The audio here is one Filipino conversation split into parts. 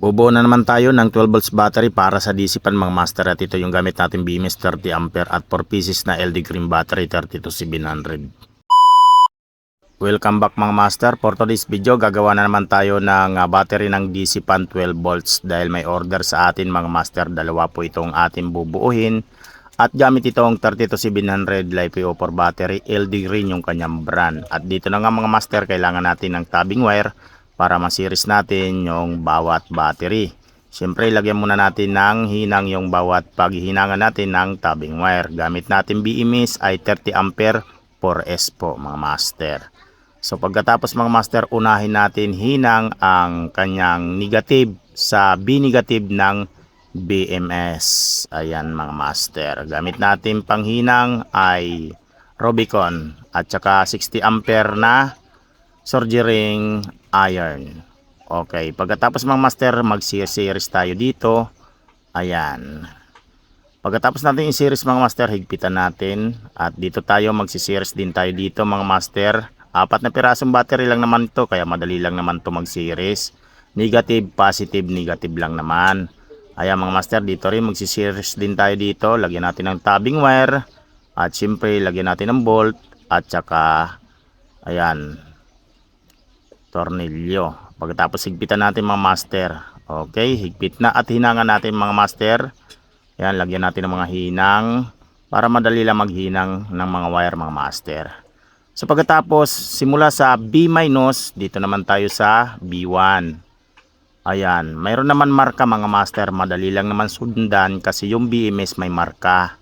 Bubuo na naman tayo ng 12 volts battery para sa DC pan mga master at ito yung gamit natin BMS 30 ampere at 4 pieces na LD Green battery 32700. Welcome back mga master. For today's video gagawa na naman tayo ng ah, battery ng DC pan 12 volts dahil may order sa atin mga master. Dalawa po itong ating bubuuhin at gamit itong 32700 LiPo4 battery LD Green yung kanyang brand. At dito na nga mga master kailangan natin ng tabbing wire para masiris natin yung bawat battery. Siyempre, lagyan muna natin ng hinang yung bawat paghihinangan natin ng tabbing wire. Gamit natin BMS ay 30 ampere 4S po mga master. So pagkatapos mga master, unahin natin hinang ang kanyang negative sa B negative ng BMS. Ayan mga master. Gamit natin panghinang ay Robicon at saka 60 ampere na surgering iron. Okay, pagkatapos mga master, mag-series tayo dito. Ayan. Pagkatapos natin i-series mga master, higpitan natin. At dito tayo, magsi-series din tayo dito mga master. Apat na pirasong battery lang naman to kaya madali lang naman to mag-series. Negative, positive, negative lang naman. Ayan mga master, dito rin magsi-series din tayo dito. Lagyan natin ng tabbing wire. At syempre, lagyan natin ng bolt. At saka, ayan, tornilyo. Pagkatapos higpitan natin mga master. Okay, higpit na at hinangan natin mga master. Yan, lagyan natin ng mga hinang para madali lang maghinang ng mga wire mga master. So pagkatapos, simula sa B minus, dito naman tayo sa B1. Ayan, mayroon naman marka mga master, madali lang naman sundan kasi yung BMS may marka.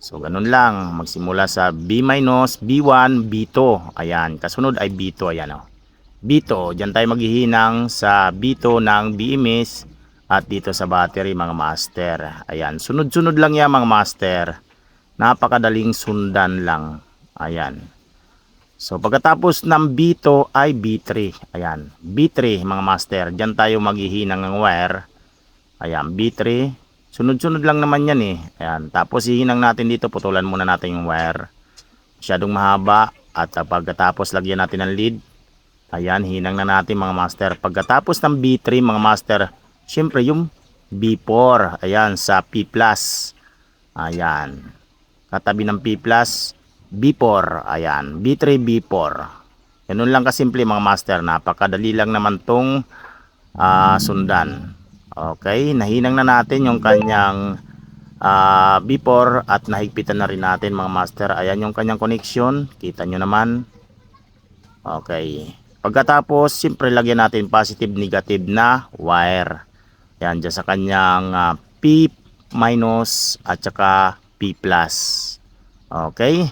So ganun lang, magsimula sa B minus, B1, B2. Ayan, kasunod ay B2, ayan o. B2, dyan tayo maghihinang sa B2 ng BMS at dito sa battery mga master. Ayan, sunod-sunod lang yan mga master. Napakadaling sundan lang. Ayan. So pagkatapos ng B2 ay B3. Ayan, B3 mga master. Dyan tayo maghihinang ng wire. Ayan, B3. Sunod-sunod lang naman yan eh. Ayan, tapos hihinang natin dito, putulan muna natin yung wire. Masyadong mahaba at pagkatapos lagyan natin ng lead. Ayan, hinang na natin mga master. Pagkatapos ng B3 mga master, syempre yung B4. Ayan, sa P+. Ayan. Katabi ng P+, B4. Ayan, B3, B4. Ganun lang kasimple mga master. Napakadali lang naman tong ah, sundan. Okay, nahinang na natin yung kanyang ah, B4 at nahigpitan na rin natin mga master. Ayan yung kanyang connection. Kita nyo naman. Okay. Pagkatapos, siyempre lagyan natin positive negative na wire. Yan, dyan sa kanyang ah, P minus at saka P plus. Okay?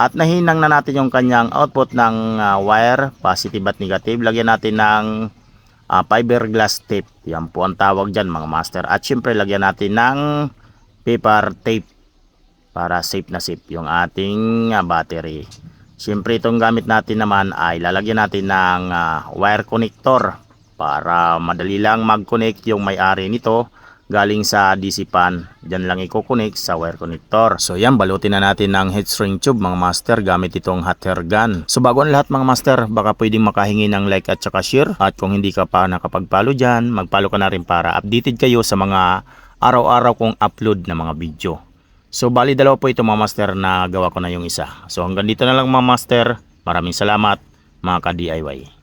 At nahinang na natin yung kanyang output ng ah, wire, positive at negative. Lagyan natin ng ah, fiberglass tape. Yan po ang tawag dyan mga master. At siyempre lagyan natin ng paper tape para safe na safe yung ating ah, battery. Siyempre itong gamit natin naman ay lalagyan natin ng ah, wire connector para madali lang mag-connect yung may-ari nito galing sa DC pan. Diyan lang i-connect sa wire connector. So yan, balutin na natin ng heat shrink tube mga master gamit itong hot air gun. So bago ang lahat mga master, baka pwedeng makahingi ng like at saka share. At kung hindi ka pa nakapag-follow dyan, mag-follow ka na rin para updated kayo sa mga araw-araw kong upload na mga video. So bali dalawa po ito mga master na gawa ko na yung isa. So hanggang dito na lang mga master. Maraming salamat mga ka-DIY.